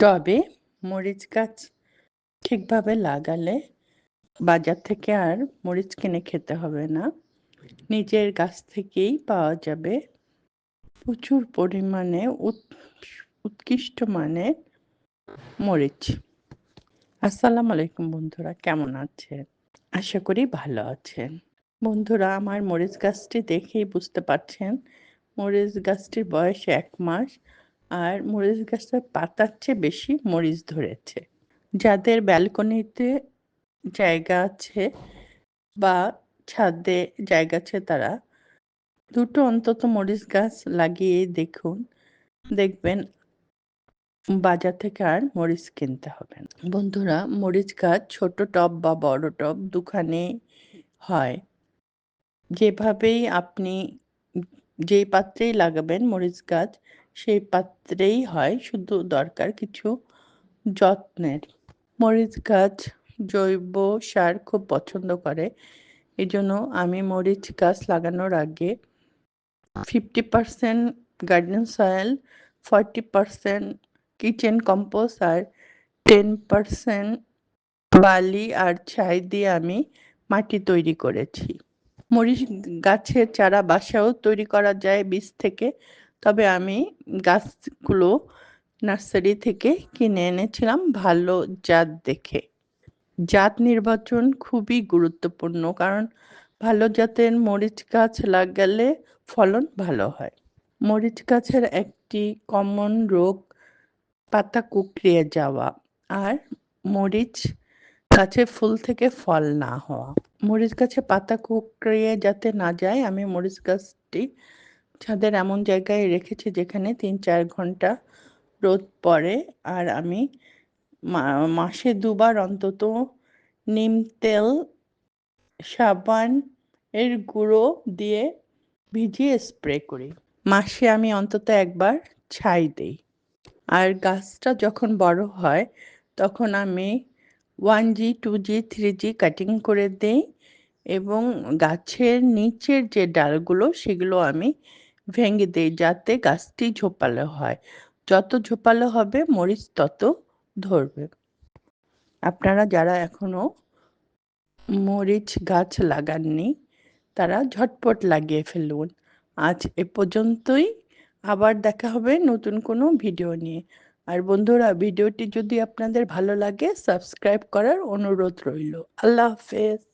তবে মরিচ গাছ ঠিকভাবে লাগালে বাজার থেকে আর মরিচ কিনে খেতে হবে না। নিজের গাছ থেকেই পাওয়া যাবে। প্রচুর পরিমাণে উৎকৃষ্ট মানের মরিচ। আসসালামু আলাইকুম বন্ধুরা, কেমন আছেন? আশা করি ভালো আছেন। বন্ধুরা, আমার মরিচ গাছটি দেখেই বুঝতে পারছেন, মরিচ গাছটির বয়স এক মাস। আর মরিচ গাছটার পাতার চেয়ে বেশি মরিচ ধরেছে। যাদের ব্যালকনিতে জায়গা আছে বা ছাদে জায়গা আছে তারা দুটো অন্তত মরিচ গাছ লাগিয়ে দেখুন। দেখবেন বাজার থেকে আর মরিচ কিনতে হবে না। বন্ধুরা, মরিচ গাছ ছোট টব বা বড় টব দুখানে হয়। যেভাবেই আপনি, যেই পাত্রেই লাগাবেন মরিচ গাছ সেই পাত্রেই হয় শুধু দরকার কিছু যত্নের। মরিচ গাছ, জৈব সার খুব পছন্দ করে। এই জন্য আমি মরিচ গাছ লাগানোর আগে fifty percent garden soil forty percent kitchen compost আর টেন পারসেন্ট বালি আর ছাই দিয়ে আমি মাটি তৈরি করেছি। মরিচ গাছের চারা বাসাও তৈরি করা যায় বীজ থেকে। তবে আমি গাছগুলো নার্সারি থেকে কিনে এনেছিলাম ভালো জাত দেখে। জাত নির্বাচন খুবই গুরুত্বপূর্ণ, কারণ ভালো জাতের মরিচ গাছ লাগালে ফলন ভালো হয়। মরিচ গাছের একটি কমন রোগ পাতা কুকড়িয়ে যাওয়া আর মরিচ গাছে ফুল থেকে ফল না হওয়া। মরিচ গাছে পাতা কুকড়িয়ে যাতে না যায়, আমি মরিচ গাছটি ছাদের এমন জায়গায় রেখেছি যেখানে তিন চার ঘণ্টা রোদ পড়ে। আর আমি মাসে দুবার অন্তত নিম তেল, সাবান এর গুঁড়ো দিয়ে ভিজিয়ে স্প্রে করি। মাসে আমি অন্তত একবার ছাই দিই। আর গাছটা যখন বড় হয়, তখন আমি one G, two G, three G cutting করে দিই এবং গাছের নিচের যে ডালগুলো, সেগুলো আমি ভেঙে দিই যাতে গাছটি ঝোপালো হয়। যত ঝোপালো হবে, মরিচ তত ধরবে। আপনারা যারা এখনও মরিচ গাছ লাগাননি, তারা ঝটপট লাগিয়ে ফেলুন। আজ এ পর্যন্তই। আবার দেখা হবে নতুন কোনো ভিডিও নিয়ে। আর বন্ধুরা, ভিডিওটি যদি আপনাদের ভালো লাগে, সাবস্ক্রাইব করার অনুরোধ রইল। আল্লাহ হাফেজ।